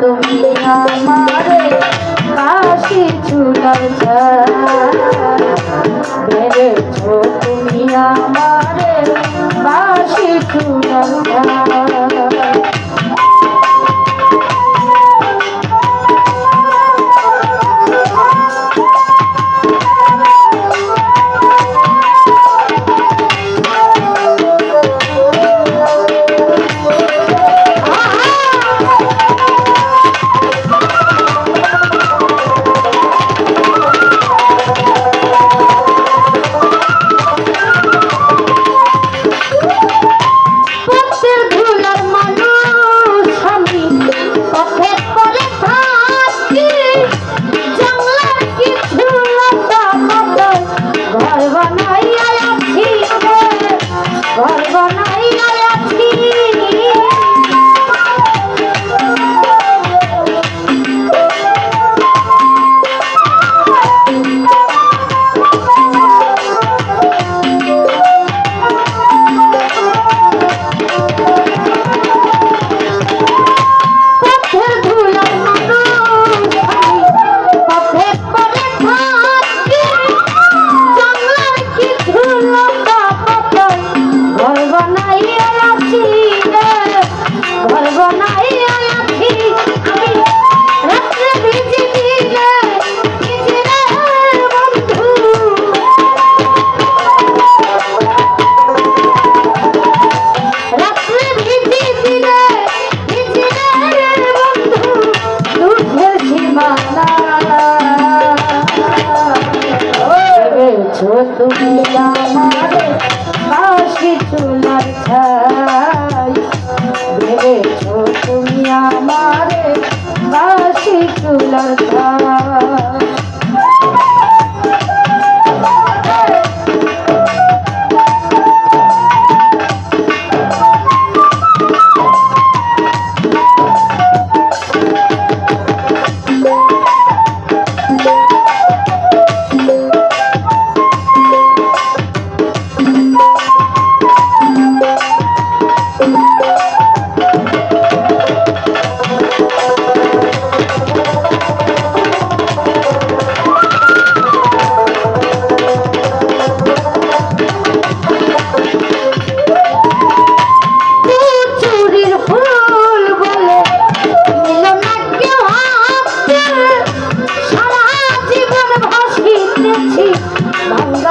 তুমি আমার কাশি ছুটাও বেড়েছো তুমি আমার কাশি ছুটাও Lord, my Lord. আছো তুমি আমারে বাসি চুলার ছাই ভেবেছো তুমি আমারে বাসি চুলার ছাই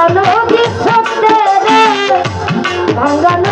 ভাঙানো বিশ্বতে ভাঙানো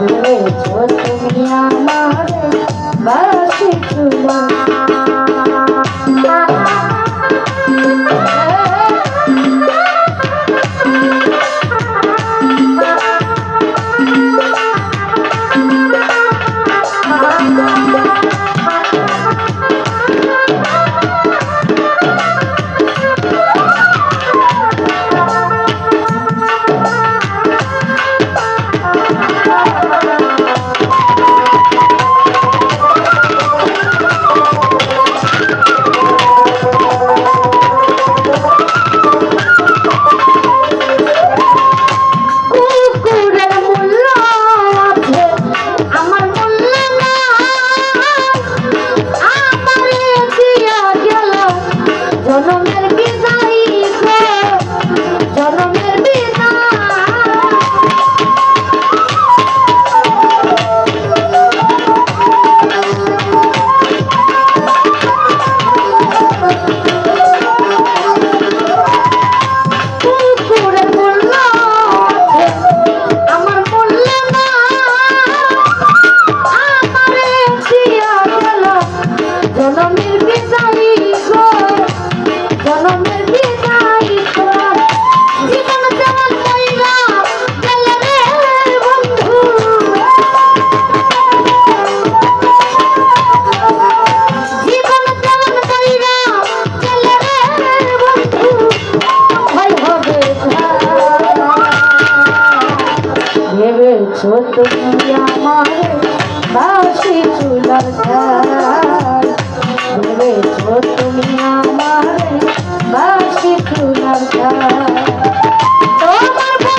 લો છો દુનિયામાં બસ તુલા তুমি আমার বাসি চুলার ভেবেছ তুমি আমার বাসি চুলার তোমার